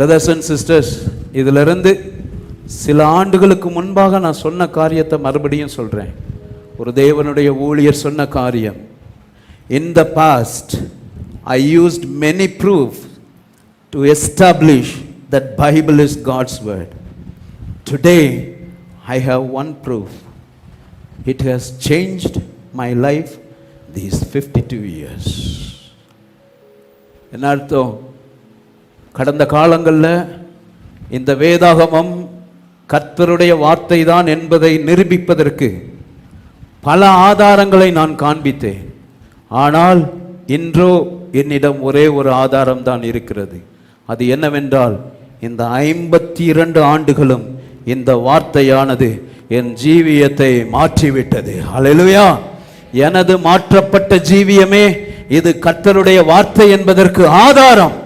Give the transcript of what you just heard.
Brothers and sisters இதிலிருந்து சில ஆண்டுகளுக்கு முன்பாக நான் சொன்ன காரியத்தை மறுபடியும் சொல்கிறேன் ஒரு தேவனுடைய ஊழியர் சொன்ன காரியம். In the past I used many proof to establish that Bible is God's word today I have one proof it has changed my life these fifty two years என்ன அர்த்தம்? கடந்த காலங்களில் இந்த வேதாகமம் கர்த்தருடைய வார்த்தை தான் என்பதை நிரூபிப்பதற்கு பல ஆதாரங்களை நான் காண்பித்தேன். ஆனால் இன்றோ என்னிடம் ஒரே ஒரு ஆதாரம் தான் இருக்கிறது. அது என்னவென்றால் இந்த ஐம்பத்தி இரண்டு ஆண்டுகளும் இந்த வார்த்தையானது என் ஜீவியத்தை மாற்றிவிட்டது. அல்லேலூயா எனது மாற்றப்பட்ட ஜீவியமே இது கர்த்தருடைய வார்த்தை என்பதற்கு ஆதாரம்.